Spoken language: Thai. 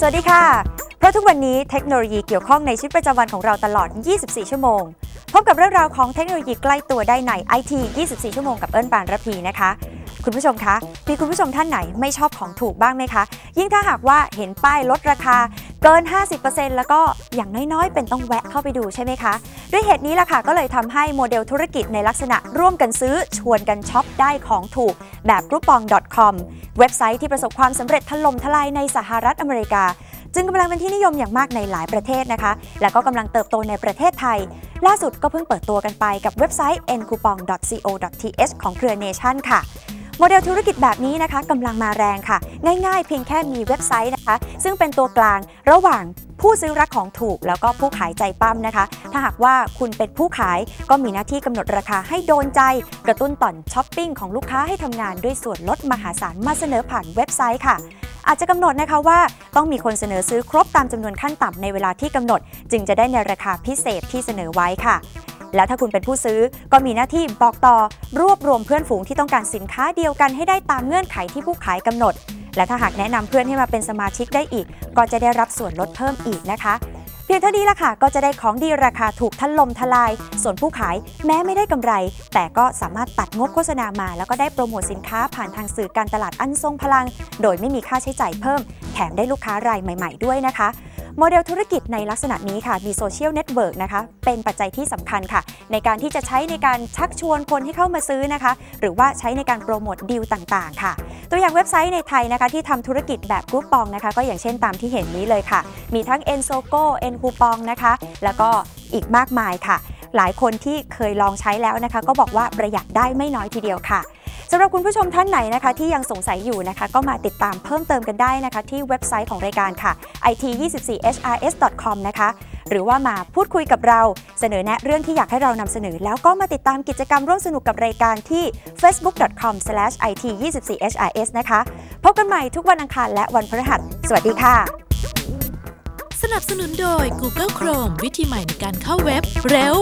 สวัสดีค่ะ เพราะทุกวันนี้เทคโนโลยีเกี่ยวข้องในชีวิตประจำวันของเราตลอด 24 ชั่วโมง พบกับเรื่องราวของเทคโนโลยีใกล้ตัวได้ใน IT 24 ชั่วโมงกับเอิญปานระพีนะคะ คุณผู้ชมคะ มีคุณผู้ชมท่านไหนไม่ชอบของถูกบ้างไหมคะ ยิ่งถ้าหากว่าเห็นป้ายลดราคา เกิน 50%แล้วก็อย่างน้อยๆ เป็นต้องแวะเข้าไปดูใช่ไหมคะ ด้วยเหตุนี้ล่ะค่ะก็เลยทำให้โมเดลธุรกิจในลักษณะร่วมกันซื้อชวนกันช็อปได้ของถูกแบบ groupon.com เว็บไซต์ที่ประสบความสำเร็จถล่มทลายในสหรัฐอเมริกา จึงกำลังเป็นที่นิยมอย่างมากในหลายประเทศนะคะ และก็กำลังเติบโตในประเทศไทย ล่าสุดก็เพิ่งเปิดตัวกันไปกับเว็บไซต์ ncoupon.co.th ของเครือเนชั่นค่ะ โมเดลธุรกิจแบบนี้นะคะกำลังมาแรงค่ะ ง่ายๆ เพียงแค่มีเว็บไซต์นะคะ ซึ่งเป็นตัวกลางระหว่างผู้ซื้อรักของถูกแล้วก็ผู้ขายใจปั้มนะคะ ถ้าหากว่าคุณเป็นผู้ขายก็มีหน้าที่กำหนดราคาให้โดนใจ กระตุ้นต่อนช้อปปิ้งของลูกค้าให้ทำงานด้วยส่วนลดมหาศาลมาเสนอผ่านเว็บไซต์ค่ะ อาจจะกำหนดนะคะว่าต้องมีคนเสนอซื้อครบตามจำนวนขั้นต่ำในเวลาที่กำหนด จึงจะได้ในราคาพิเศษที่เสนอไว้ค่ะ แล้วถ้าคุณเป็นผู้ซื้อก็มีหน้าที่บอกต่อ รวบรวมเพื่อนฝูงที่ต้องการสินค้าเดียวกันให้ได้ตามเงื่อนไขที่ผู้ขายกำหนด และถ้าหากแนะนำเพื่อนให้มาเป็นสมาชิกได้อีก ก็จะได้รับส่วนลดเพิ่มอีกนะคะเพียงเท่านี้ละค่ะ ก็จะได้ของดีราคาถูกทันลมทลาย ส่วนผู้ขายแม้ไม่ได้กำไร แต่ก็สามารถตัดงบโฆษณามา แล้วก็ได้โปรโมทสินค้าผ่านทางสื่อการตลาดอันทรงพลัง โดยไม่มีค่าใช้จ่ายเพิ่ม แถมได้ลูกค้ารายใหม่ ๆ ด้วยนะคะ โมเดลธุรกิจในลักษณะนี้ค่ะ มีโซเชียลเน็ตเวิร์กนะคะ เป็นปัจจัยที่สำคัญค่ะ ในการที่จะใช้ในการชักชวนคนให้เข้ามาซื้อนะคะ หรือว่าใช้ในการโปรโมทดีลต่างๆ ค่ะ ตัวอย่างเว็บไซต์ในไทยนะคะที่ทำธุรกิจแบบกรุ๊ปปองนะคะ ก็อย่างเช่นตามที่เห็นนี้เลยค่ะ มีทั้ง e n s o g o e n c o u p o n นะคะ แล้วก็อีกมากมายค่ะ หลายคนที่เคยลองใช้แล้วนะคะ ก็บอกว่าประหยัดได้ไม่น้อยทีเดียวค่ะ สำหรับคุณผู้ชมท่านไหนนะคะ ที่ยังสงสัยอยู่นะคะ ก็มาติดตามเพิ่มเติมกันได้นะคะ ที่เว็บไซต์ของรายการค่ะ it24hrs.com นะคะ หรือว่ามาพูดคุยกับเราเสนอแนะเรื่องที่อยากให้เรานำเสนอ แล้วก็มาติดตามกิจกรรมร่วมสนุกกับรายการที่ facebook.com/it24hrs นะคะ พบกันใหม่ทุกวันอังคารและวันพฤหัส สวัสดีค่ะ สนับสนุนโดย Google Chrome วิธีใหม่ในการเข้าเว็บเร็ว